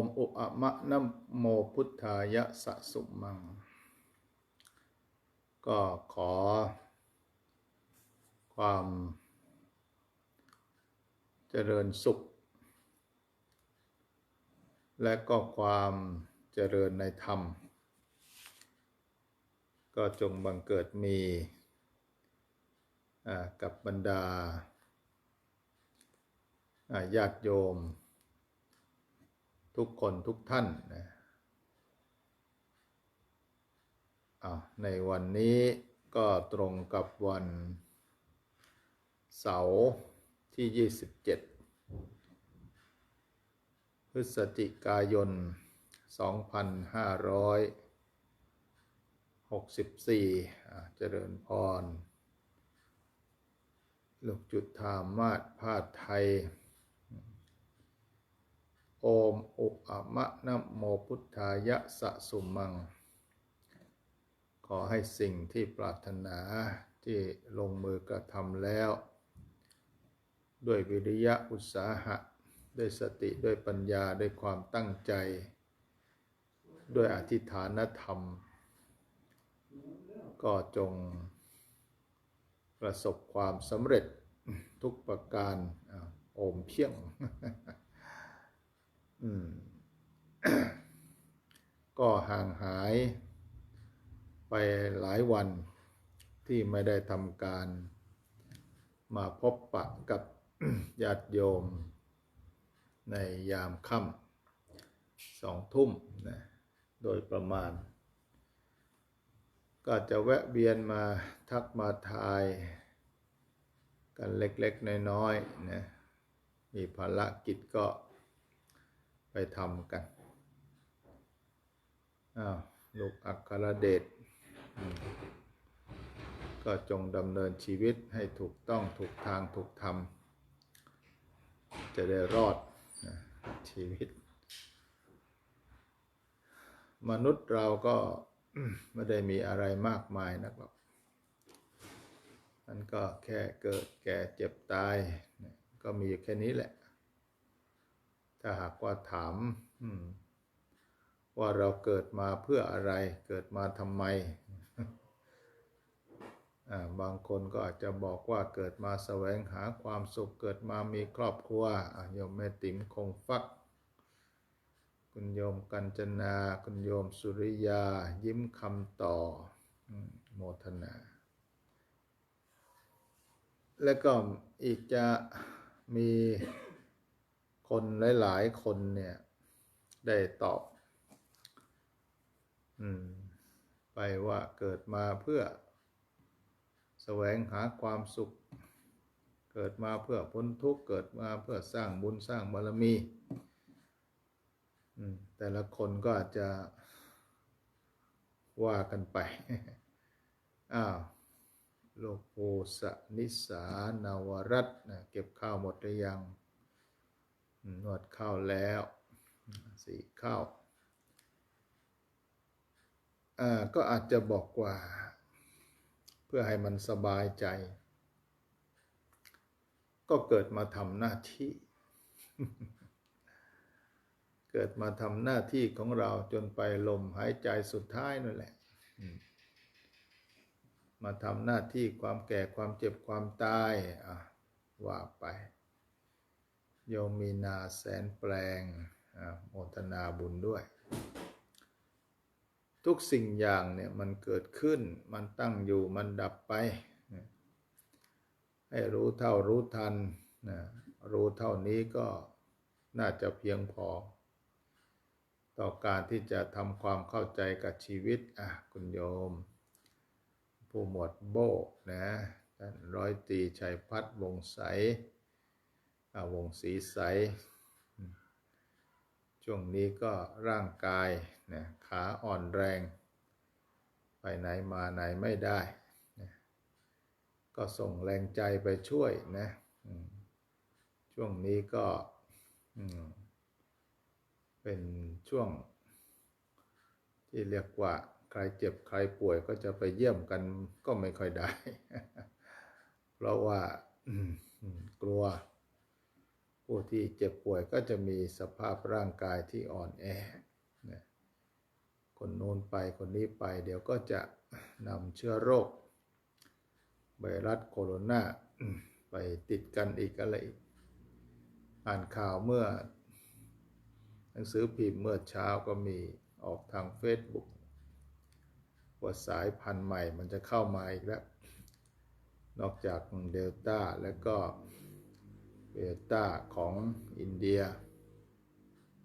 มอุอะมะนะโมพุทธายะสะสุมัง ก็ขอ ความเจริญสุข และก็ความเจริญในธรรม ก็จงบังเกิดมีกับบรรดาญาติโยม ทุกคนทุกท่านนะในวันนี้ก็ตรงกับวันเสาร์ที่ 27 พฤศจิกายน 2564อ่เจริญพร ลูกจุดธามาศพาดไทย โอมอุอะมะนะโมพุทธายะสะสุมัง ขอให้สิ่งที่ปรารถนาที่ลงมือกระทำแล้ว ด้วยวิริยะอุตสาหะ ด้วยสติด้วยปัญญาด้วยความตั้งใจ ด้วยอธิษฐานธรรม ก็จงประสบความสำเร็จทุกประการโอมเพียง ก็ห่างหายไปหลายวันที่ไม่ได้ทำการ มาพบปะกับญาติโยม ในยามค่ำสองทุ่มนะโดยประมาณ ก็จะแวะเวียนมาทักมาทาย กันเล็กๆ น้อยๆนะมีภารกิจก็ ไปทำกันอ้าวลูกอัครเดชก็จงดำเนินชีวิตให้ถูกต้องถูกทางถูกธรรม จะได้รอดนะชีวิต มนุษย์เราก็ไม่ได้มีอะไรมากมายนักหรอกมันก็แค่เกิดแก่เจ็บตาย ก็มีแค่นี้แหละ ถ้าหากว่าถามว่าเราเกิดมาเพื่ออะไร เกิดมาทำไม บางคนก็อาจจะบอกว่าเกิดมาแสวงหาความสุข เกิดมามีครอบครัวโยมแม่ติ๋มคงฟัก คุณโยมกัญจนา คุณโยมสุริยา ยิ้มคำต่อโมทนา และก็อีกจะมี คนหลาย ๆ คนเนี่ย ได้ตอบ อืม ไปว่าเกิดมาเพื่อ แสวงหาความสุข เกิดมาเพื่อพ้นทุกข์เกิดมาเพื่อสร้างบุญสร้างบารมีมแต่ละคนก็อาจจะว่ากันไป อ้าวโลกโพสนิสานาวรัตน์นะเก็บข้าวหมดหรือยัง นวดข้าวแล้วสี่ข้าวอ่าก็อาจจะบอกว่า เพื่อให้มันสบายใจ ก็เกิดมาทำหน้าที่ เกิดมาทำหน้าที่ของเราจนไปลมหายใจสุดท้ายนั่นแหละมาทำหน้าที่ความแก่ความเจ็บความตายว่าไป โยมมีนาแสนแปลงโมทนาบุญด้วย ทุกสิ่งอย่างเนี่ยมันเกิดขึ้น มันตั้งอยู่มันดับไป ให้รู้เท่ารู้ทันนะรู้เท่านี้ก็น่าจะเพียงพอ ต่อการที่จะทำความเข้าใจกับชีวิตอะคุณโยม ผู้หมวดโบนะท่านร้อยตีชัยพัฒน์วงใส วงศรีใส ช่วงนี้ก็ร่างกายนะขาอ่อนแรง ไปไหนมาไหนไม่ได้นะก็ส่งแรงใจไปช่วยนะช่วงนี้ก็เป็นช่วงที่เรียกว่าใครเจ็บใครป่วยก็จะไปเยี่ยมกันก็ไม่ค่อยได้ เพราะว่ากลัว ผู้ที่เจ็บป่วยก็จะมีสภาพร่างกายที่อ่อนแอนะคนโน้นไปคนนี้ไป เดี๋ยวก็จะนำเชื้อโรค ไวรัสโคโรนาไปติดกันอีกอะไรอ่านข่าวเมื่อ หนังสือพิมพ์เมื่อเช้าก็มีออกทาง Facebook ว่าสายพันธุ์ใหม่มันจะเข้ามาอีกแล้ว นอกจากเดลต้าแล้วก็ เบต้าของอินเดีย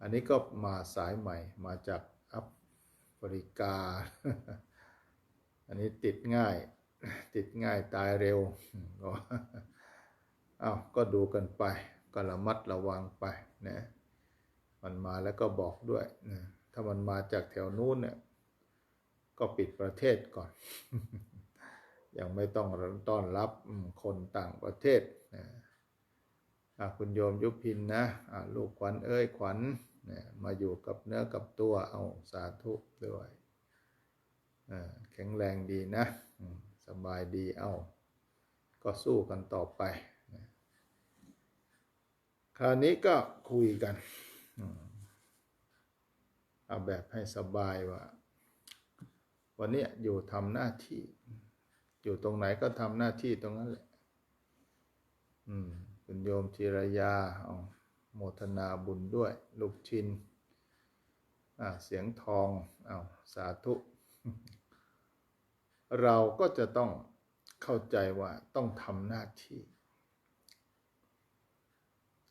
อันนี้ก็มาสายใหม่มาจากแอฟริกา อันนี้ติดง่าย ติดง่ายตายเร็ว ก็อ้าวก็ดูกันไป ก็ระมัดระวังไปนะมันมาแล้วก็บอกด้วยนะถ้ามันมาจากแถวนู้นเนี่ยก็ปิดประเทศก่อน ยังไม่ต้องต้อนรับคนต่างประเทศนะ คุณโยมยุพินนะลูกขวัญเอ้ยขวัญมาอยู่กับเนื้อกับตัวเอาสาธุด้วยแข็งแรงดีนะ สบายดีเอา ก็สู้กันต่อไป คราวนี้ก็คุยกันเอาแบบให้สบายว่า วันนี้อยู่ทำหน้าที่ อยู่ตรงไหนก็ทำหน้าที่ตรงนั้นแหละ อืม คุณโยมจิรยาเอาโมทนาบุญด้วย ลูกชินเสียงทองเอาสาธุ เราก็จะต้องเข้าใจว่าต้องทำหน้าที่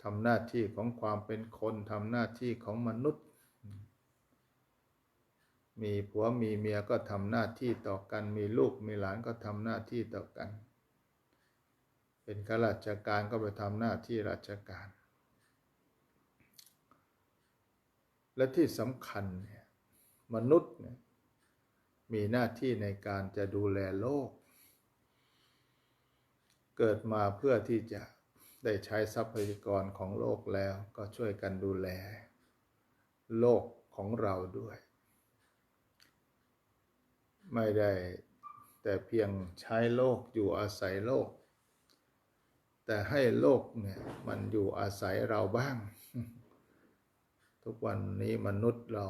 ทำหน้าที่ของความเป็นคนทำหน้าที่ของมนุษย์ มีผัวมีเมียก็ทำหน้าที่ต่อกัน มีลูกมีหลานก็ทำหน้าที่ต่อกัน เป็นข้าราชการก็ไปทำหน้าที่ราชการ และที่สำคัญเนี่ยมนุษย์เนี่ยมีหน้าที่ในการจะดูแลโลก เกิดมาเพื่อที่จะได้ใช้ทรัพยากรของโลกแล้วก็ช่วยกันดูแล โลกของเราด้วย ไม่ได้แต่เพียงใช้โลกอยู่อาศัยโลก แต่ให้โลกเนี่ยมันอยู่อาศัยเราบ้าง ทุกวันนี้มนุษย์เรา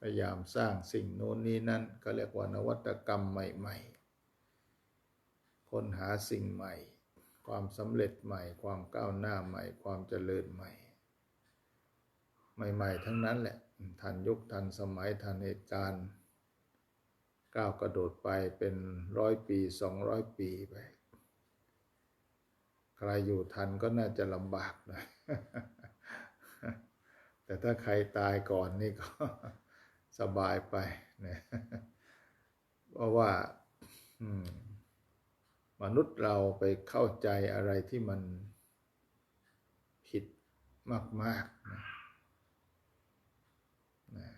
พยายามสร้างสิ่งโน้นนี้นั่นก็เรียกว่านวัตกรรมใหม่ ๆ ค้นหาสิ่งใหม่ ความสำเร็จใหม่ ความก้าวหน้าใหม่ ความเจริญใหม่ ใหม่ ๆ ทั้งนั้นแหละ ทันยุคทันสมัยทันเหตุการณ์ ก้าวกระโดดไปเป็นร้อยปีสองร้อยปีไป ใครอยู่ทันก็น่าจะลำบากหน่อยแต่ถ้าใครตายก่อนนี่ก็สบายไปนะเพราะว่ามนุษย์เราไปเข้าใจอะไรที่มันผิดมากๆนะนะ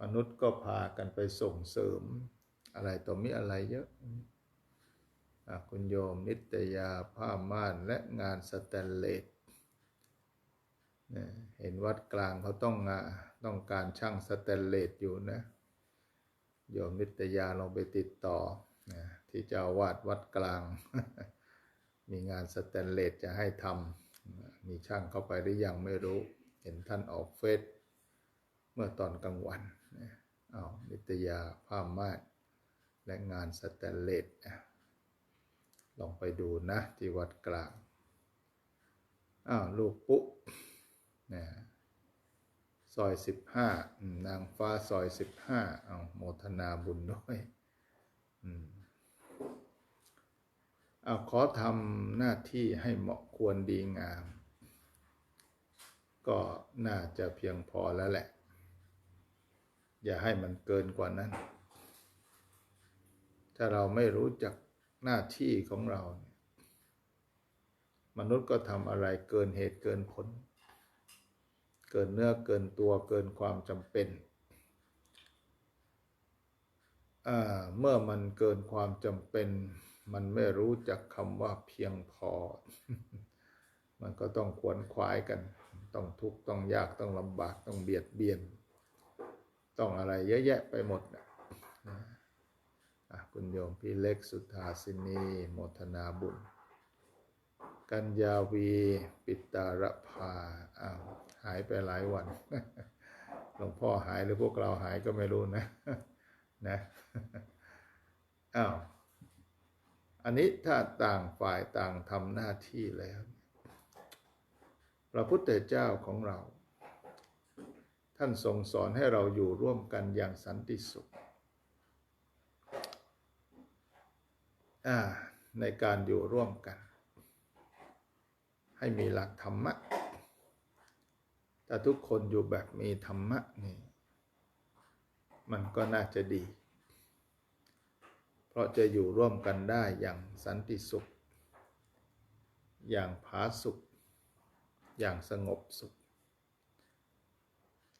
มนุษย์ก็พากันไปส่งเสริมอะไรต่อมีอะไรเยอะ คุณโยมนิตยาผ้าม่านและงานสแตนเลสเห็นวัดกลางเขาต้องต้องการช่างสแตนเลสอยู่นะ โยมนิตยาลองไปติดต่อที่เจ้าวาดวัดกลาง มีงานสแตนเลสจะให้ทำมีช่างเข้าไปหรือยังไม่รู้ เห็นท่านออกเฟซเมื่อตอนกลางวันนะเอานิตยาผ้าม่านและงานสแตนเลส ลองไปดูนะที่วัดกลาง อ้าวลูกปุ๊นะซอยสิบห้านางฟ้าซอยสิบห้าเอาโมทนาบุญด้วยเอาขอทำหน้าที่ให้เหมาะควรดีงาม ก็น่าจะเพียงพอแล้วแหละ อย่าให้มันเกินกว่านั้น ถ้าเราไม่รู้จัก หน้าที่ของเรา มนุษย์ก็ทำอะไรเกินเหตุเกินผล เกินเนื้อเกินตัวเกินความจำเป็นเมื่อมันเกินความจำเป็น มันไม่รู้จักคำว่าเพียงพอ มันก็ต้องขวนขวายกัน ต้องทุกข์ต้องยากต้องลำบากต้องเบียดเบียน ต้องอะไรเยอะแยะไปหมดนะ คุณโยมพี่เล็กสุธาสินีโมทนาบุญ กัญญาวีปิตารภาอ้าวหายไปหลายวัน หลวงพ่อหายหรือพวกเราหายก็ไม่รู้นะ นะอ้าวอันนี้ถ้าต่างฝ่ายต่างทำหน้าที่แล้วพระพุทธเจ้าของเรา ท่านทรงสอนให้เราอยู่ร่วมกันอย่างสันติสุข อ่า ในการอยู่ร่วมกัน ให้มีหลักธรรมะถ้าทุกคนอยู่แบบมีธรรมะนี่ มันก็น่าจะดี เพราะจะอยู่ร่วมกันได้อย่างสันติสุข อย่างผาสุข อย่างสงบสุข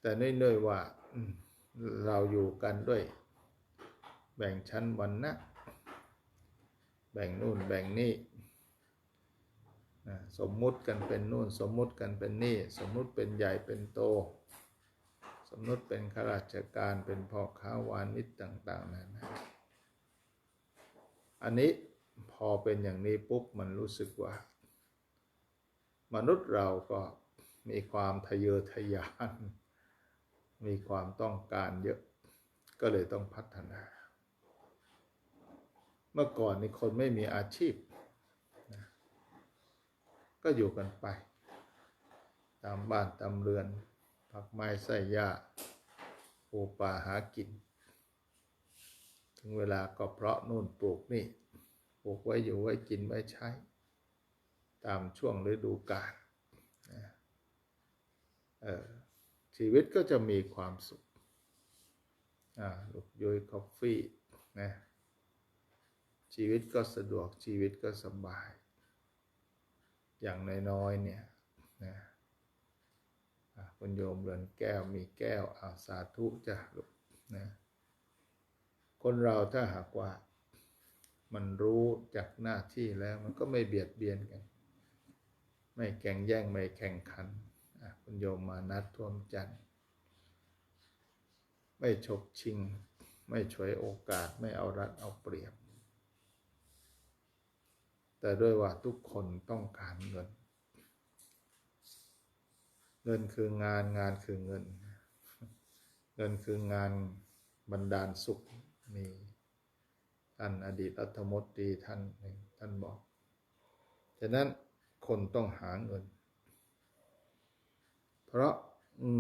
แต่เนื่อยๆว่าเราอยู่กันด้วย แบ่งชั้นวันนะ แบ่งนู่นแบ่งนี่สมมุติกันเป็นนู่นสมมุติกันเป็นนี่ สมมุติเป็นใหญ่เป็นโต สมมุติเป็นข้าราชการเป็นพ่อค้าวานิชต่างๆนั่นนะอันนี้พอเป็นอย่างนี้ปุ๊บมันรู้สึกว่า มนุษย์เราก็มีความทะเยอทะยาน มีความต้องการเยอะก็เลยต้องพัฒนา เมื่อก่อนนี่คนไม่มีอาชีพนะก็อยู่กันไป ตามบ้านตามเรือน ผักไม้ไส้หญ้าปูป่าหากิน ถึงเวลาก็เพราะนู่นปลูกนี่ ปลูกไว้อยู่ไว้กินไว้ใช้ ตามช่วงฤดูกาลนะเออชีวิตก็จะมีความสุขอ่าลูกยุยคอฟฟี่นะ ชีวิตก็สะดวกชีวิตก็สบาย อย่างน้อยๆเนี่ยนะคุณโยมเรือนแก้วมีแก้วอาสาธุจ้ะลูกนะคนเราถ้าหากว่ามันรู้จากหน้าที่แล้วมันก็ไม่เบียดเบียนกัน ไม่แข่งแย่งไม่แข่งขันคุณโยมมานัดท่วมจันทร์ไม่ฉกชิง ไม่ฉวยโอกาสไม่เอารัดเอาเปรียบ แต่ด้วยว่าทุกคนต้องการเงิน เงินคืองานงานคือเงิน เงินคืองานบรรดาลสุขมีท่านอดีตรัฐมนตรีท่านหนึ่งท่านบอก ฉะนั้นคนต้องหาเงิน เพราะ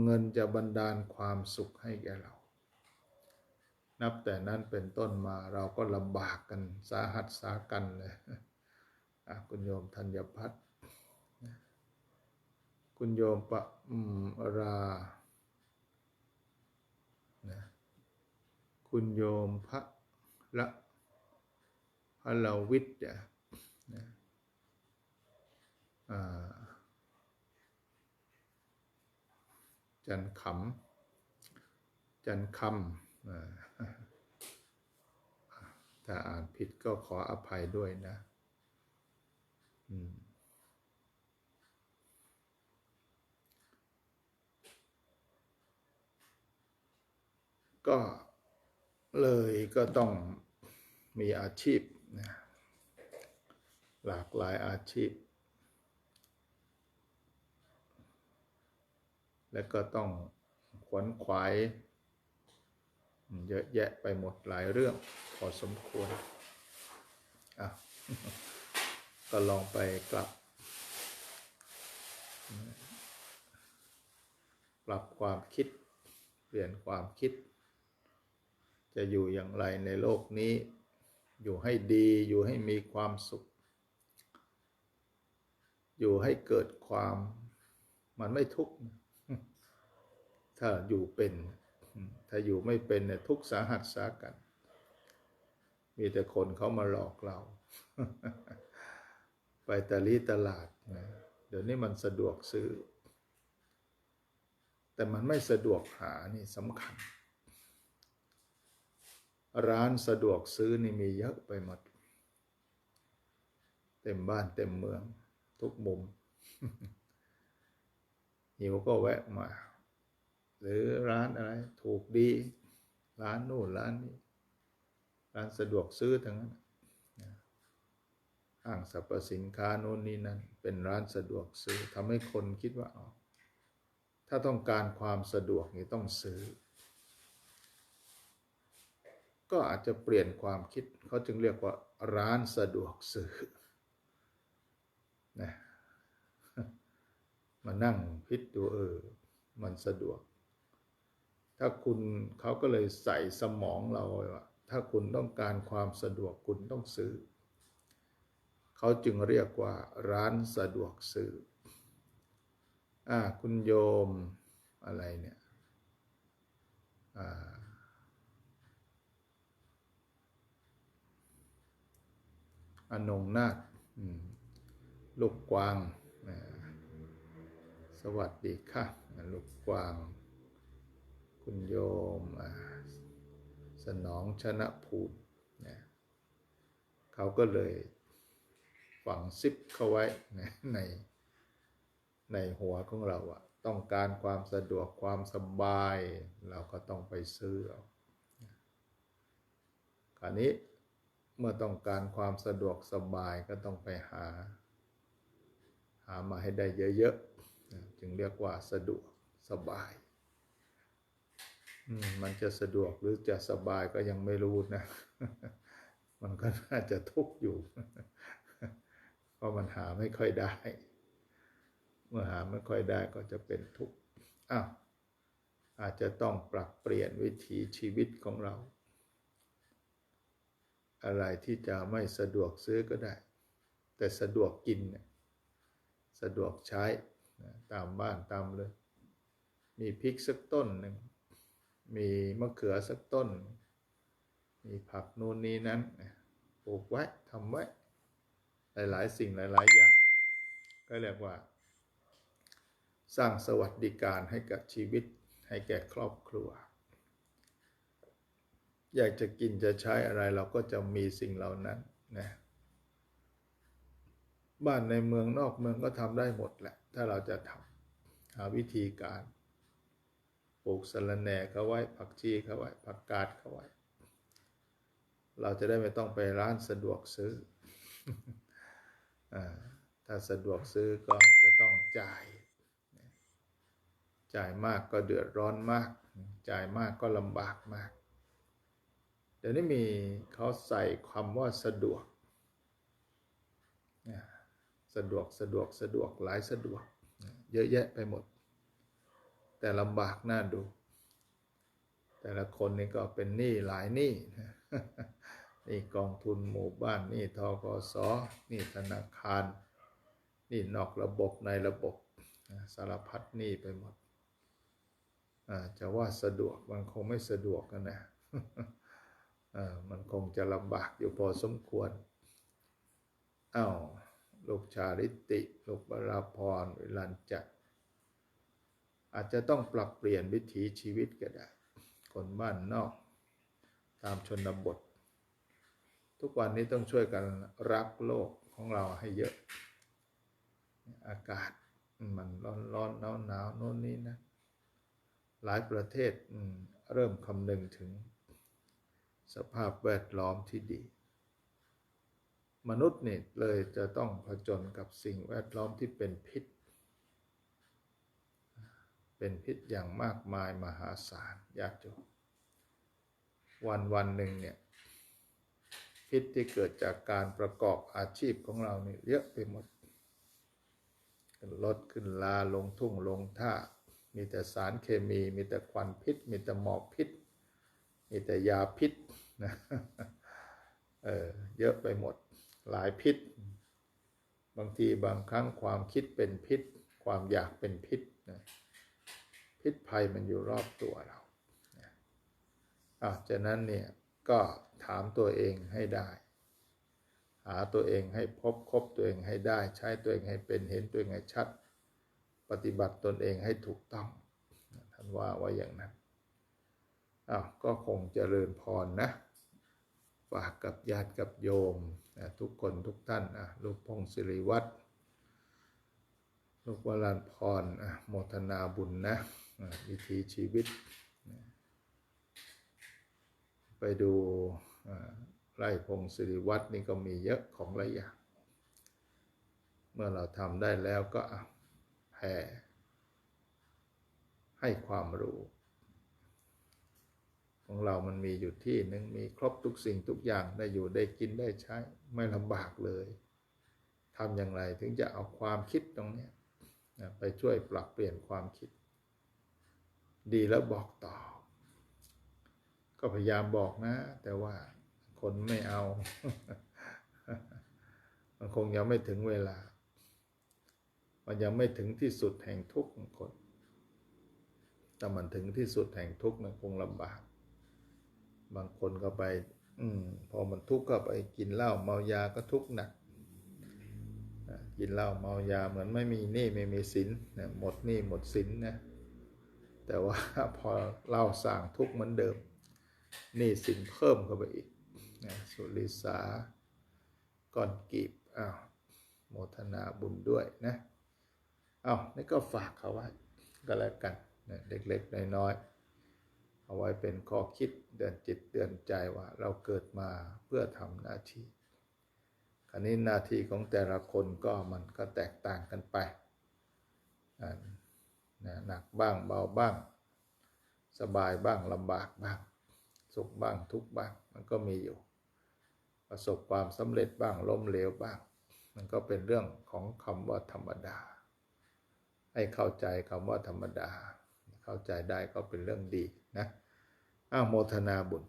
เงินจะบันดาลความสุขให้แก่เรา นับแต่นั้นเป็นต้นมาเราก็ลำบากกันสาหัสสากันเลย คุณโยมธัญพัฒน์คุณโยมปะอืมรานะคุณโยมพระละพระลวิทย์อะนะจันขำจันคำถ้าอ่านผิดก็ขออภัยด้วยนะ ก็เลยก็ต้องมีอาชีพนะหลากหลายอาชีพ และก็ต้องขวนขวายเยอะแยะไปหมดหลายเรื่องพอสมควรอะ ก็ลองไปกลับ ปรับความคิด เปลี่ยนความคิด จะอยู่อย่างไรในโลกนี้ อยู่ให้ดีอยู่ให้มีความสุข อยู่ให้เกิดความมันไม่ทุกข์ถ้าอยู่เป็น ถ้าอยู่ไม่เป็นเนี่ยทุกข์สาหัสสากัน มีแต่คนเขามาหลอกเรา ไปตะลีตลาดนะเดี๋ยวนี้มันสะดวกซื้อ แต่มันไม่สะดวกหานี่สำคัญ ร้านสะดวกซื้อนี่มีเยอะไปหมด เต็มบ้านเต็มเมือง ทุกมุมหิวก็แวะมา หรือร้านอะไร ถูกดี ร้านนู่นร้านนี้ ร้านสะดวกซื้อทั้งนั้น ห้างสรรพสินค้าโน่นนี่นั่นเป็นร้านสะดวกซื้อทำให้คนคิดว่าอ๋อถ้าต้องการความสะดวกนี่ต้องซื้อ ก็อาจจะเปลี่ยนความคิดเขาจึงเรียกว่าร้านสะดวกซื้อนะมานั่งพิจดูเออ มันสะดวก ถ้าคุณเขาก็เลยใส่สมองเราว่าถ้าคุณต้องการความสะดวกคุณต้องซื้อ เขาจึงเรียกว่าร้านสะดวกซื้ออ่าคุณโยมอะไรเนี่ยอ่าอนงนาถอืมลูกกวางนะสวัสดีค่ะลูกกวาง คุณโยมสนองชนะภูมินะเขาก็เลย ฝังซิปเข้าไว้ในในหัวของเราอะต้องการความสะดวกความสบาย เราก็ต้องไปซื้อเอาคราวนี้เมื่อต้องการความสะดวกสบายก็ต้องไปหา หามาให้ได้เยอะๆจึงเรียกว่าสะดวกสบายมันจะสะดวกหรือจะสบายก็ยังไม่รู้นะ มันก็น่าจะทุกข์อยู่ ราะมันหาไม่ค่อยได้ เมื่อหาไม่ค่อยได้ก็จะเป็นทุกข์อ้าวอาจจะต้องปรับเปลี่ยนวิถีชีวิตของเรา อะไรที่จะไม่สะดวกซื้อก็ได้ แต่สะดวกกินเนี่ยสะดวกใช้ตามบ้านตามเลย มีพริกสักต้นหนึ่ง มีมะเขือสักต้น มีผักนู่นนี่นั้นปลูกไว้ทำไว้ หลายๆ สิ่งหลาย ๆ อย่าง ก็เรียกว่า สร้างสวัสดิการให้กับชีวิตให้แก่ครอบครัว อยากจะกินจะใช้อะไรเราก็จะมีสิ่งเหล่านั้นนะบ้านในเมืองนอกเมืองก็ทำได้หมดแหละ ถ้าเราจะทำหาวิธีการปลูกสะระแหน่เขาไว้ผักชีเขาไว้ผักกาดเขาไว้ เราจะได้ไม่ต้องไปร้านสะดวกซื้อ ถ้าสะดวกซื้อก็จะต้องจ่าย จ่ายมากก็เดือดร้อนมาก จ่ายมากก็ลำบากมาก เดี๋ยวนี้มีเขาใส่คำว่าสะดวก สะดวกสะดวกสะดวกหลายสะดวก เยอะแยะไปหมด แต่ลำบากน่าดู แต่ละคนนี่ก็เป็นหนี้หลายหนี้นี่ นี่กองทุนหมู่บ้าน นี่ทกสนี่ธนาคาร นี่นอกระบบในระบบสารพัดนี้ไปหมดจะว่าสะดวกมันคงไม่สะดวกกันนะมันคงจะลำบากอยู่พอสมควรอา้าวลูกชาลิติ ลูกบราพรวิลันจักอาจจะต้องปรับเปลี่ยนวิถีชีวิตก็ได้ คนบ้านนอก ตามชนบท ทุกวันนี้ต้องช่วยกันรักโลกของเราให้เยอะ อากาศมันร้อนร้อนหนาวหนาวโน่นนี่นะ หลายประเทศเริ่มคำนึงถึง สภาพแวดล้อมที่ดี มนุษย์นี่เลยจะต้องผจญกับสิ่งแวดล้อมที่เป็นพิษ เป็นพิษอย่างมากมายมหาศาลยากจนวันวันหนึ่งเนี่ย พิษที่เกิดจากการประกอบอาชีพของเราเนี่ยเยอะไปหมดขึ้นรถขึ้นลาลงทุ่งลงท่า มีแต่สารเคมี มีแต่ควันพิษ มีแต่หมอกพิษ มีแต่ยาพิษนะเออเยอะไปหมดหลายพิษ บางทีบางครั้งความคิดเป็นพิษ ความอยากเป็นพิษนะพิษภัยมันอยู่รอบตัวเราอะจากนั้นเนี่ย ก็ถามตัวเองให้ได้ หาตัวเองให้พบคบตัวเองให้ได้ ใช้ตัวเองให้เป็นเห็นตัวเองให้ชัด ปฏิบัติตนเองให้ถูกต้องท่านว่าไว่าอย่างนั้นอ้าวก็คงเจริญพรนะ ฝากกับญาติกับโยมนะทุกคนทุกท่านอะลูกพงศิริวัตรลูกวรานพรอะโมทนาบุญนะวิถีชีวิต ไปดูไร่พงศิริวัตรนี่ก็มีเยอะของหลายอย่าง เมื่อเราทำได้แล้วก็แผ่ให้ความรู้ ของเรามันมีอยู่ที่หนึ่งมีครบทุกสิ่งทุกอย่างได้อยู่ได้กินได้ใช้ ไม่ลำบากเลยทำอย่างไรถึงจะเอาความคิดตรงนี้ไปช่วยปรับเปลี่ยนความคิด ดีแล้วบอกต่อ ก็พยายามบอกนะ แต่ว่าคนไม่เอา มันคงยังไม่ถึงเวลา มันยังไม่ถึงที่สุดแห่งทุกข์ของคนแต่มันถึงที่สุดแห่งทุกข์มันคงลำบาก บางคนก็ไป อืม พอมันทุกข์ก็ไปกินเหล้าเมายาก็ทุกข์หนักกินเหล้าเมายาเหมือนไม่มีหนี้ไม่มีสินนะหมดหนี้หมดสินนะแต่ว่าพอเหล้าสั่งทุกข์เหมือนเดิม นี้สินเพิ่มเข้าไปอีกนะสุริสาก่อนกีบอ้าวโมทนาบุญด้วยนะอ้าวนี่ก็ฝากเขาไว้ก็แล้วกันนะเล็กๆน้อยๆเอาไว้เป็นข้อคิดเตือนจิตเตือนใจว่า เราเกิดมาเพื่อทำหน้าที่คราวนี้หน้าที่ของแต่ละคนก็มันก็แตกต่างกันไปนะหนักบ้างเบาบ้าง สบายบ้างลำบากบ้าง สุขบ้างทุกบ้าง มันก็มีอยู่ ประสบความสำเร็จบ้างล้มเหลวบ้าง มันก็เป็นเรื่องของคำว่าธรรมดา ให้เข้าใจคำว่าธรรมดา เข้าใจได้ก็เป็นเรื่องดีนะอ้าวโมทนาบุญ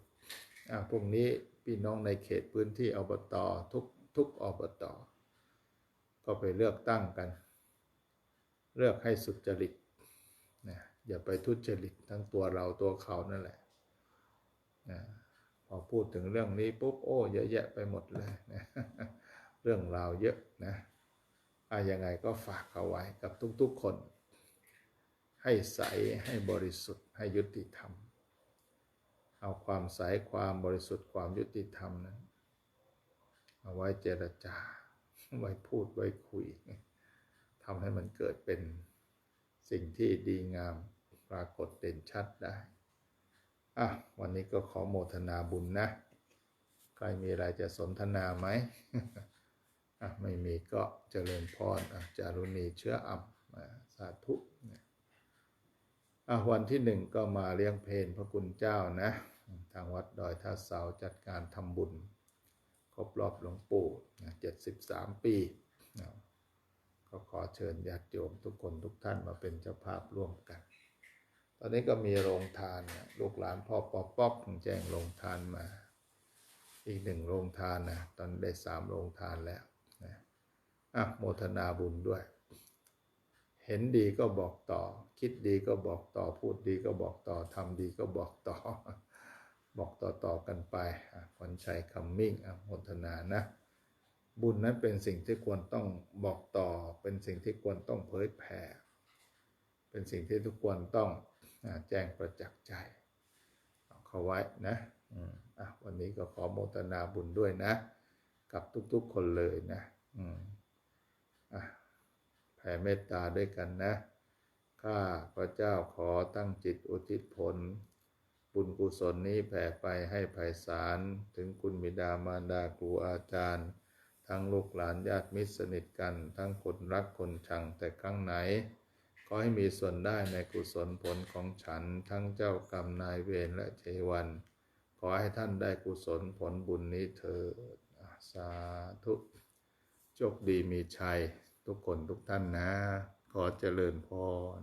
อ้าวพรุ่งนี้พี่น้องในเขตพื้นที่อบตทุกทุกอบตก็ไปเลือกตั้งกัน เลือกให้สุจริตนะอย่าไปทุจริตทั้งตัวเราตัวเขานั่นแหละ นะพอพูดถึงเรื่องนี้ปุ๊บโอ้เยอะแยะไปหมดเลยนะเรื่องราวเยอะนะอะยังไงก็ฝากเอาไว้กับทุกๆคน ให้ใสให้บริสุทธิ์ให้ยุติธรรม เอาความใสความบริสุทธิ์ความยุติธรรมนั้นเอาไว้เจรจา ไว้พูดไว้คุยทำให้มันเกิดเป็นสิ่งที่ดีงามปรากฏเด่นชัดได้ อะวันนี้ก็ขอโมทนาบุญนะ ใครมีอะไรจะสนทนาไหมอะไม่มีก็เจริญพรอะจารุณีเชื้ออ่ำอะสาธุอะวันที่หนึ่งก็มาเลี้ยงเพลพระคุณเจ้านะ ทางวัดดอยท่าเสาจัดการทำบุญ ครบรอบหลวงปู่เจ็ดสิบสามปีก็ขอเชิญญาติโยมทุกคนทุกท่านมาเป็นเจ้าภาพร่วมกัน อนนี้ก็มีโรงทานนะลูกหลานพ่อปอป๊อกแจ้งโรงทานมา อีกหนึ่งโรงทานนะตอนได้สามโรงทานแล้วนะอะโมทนาบุญด้วย เห็นดีก็บอกต่อ คิดดีก็บอกต่อพูดดีก็บอกต่อทำดีก็บอกต่อ บอกต่อต่อกันไปขวัญชัยคำมิ่งอะโมทนานะ บุญนั้นเป็นสิ่งที่ควรต้องบอกต่อ เป็นสิ่งที่ควรต้องเผยแผ่ เป็นสิ่งที่ทุกคนต้อง แจ้งประจักษ์ใจเข้าไว้นะอืมอะวันนี้ก็ขอโมทนาบุญด้วยนะ กับทุกๆคนเลยนะอืมอะแผ่เมตตาด้วยกันนะ ข้าพระเจ้าขอตั้งจิตอุทิศผล บุญกุศลนี้แผ่ไปให้ไพศาลถึงคุณบิดามารดาครูอาจารย์ ทั้งลูกหลานญาติมิตรสนิทกัน ทั้งคนรักคนชังแต่ครั้งไหน ขอให้มีส่วนได้ในกุศลผลของฉันทั้งเจ้ากรรมนายเวรและเทวัน ขอให้ท่านได้กุศลผลบุญนี้เถิดอะสาธุโชคดีมีชัย ทุกคนทุกท่านนะ ขอเจริญพร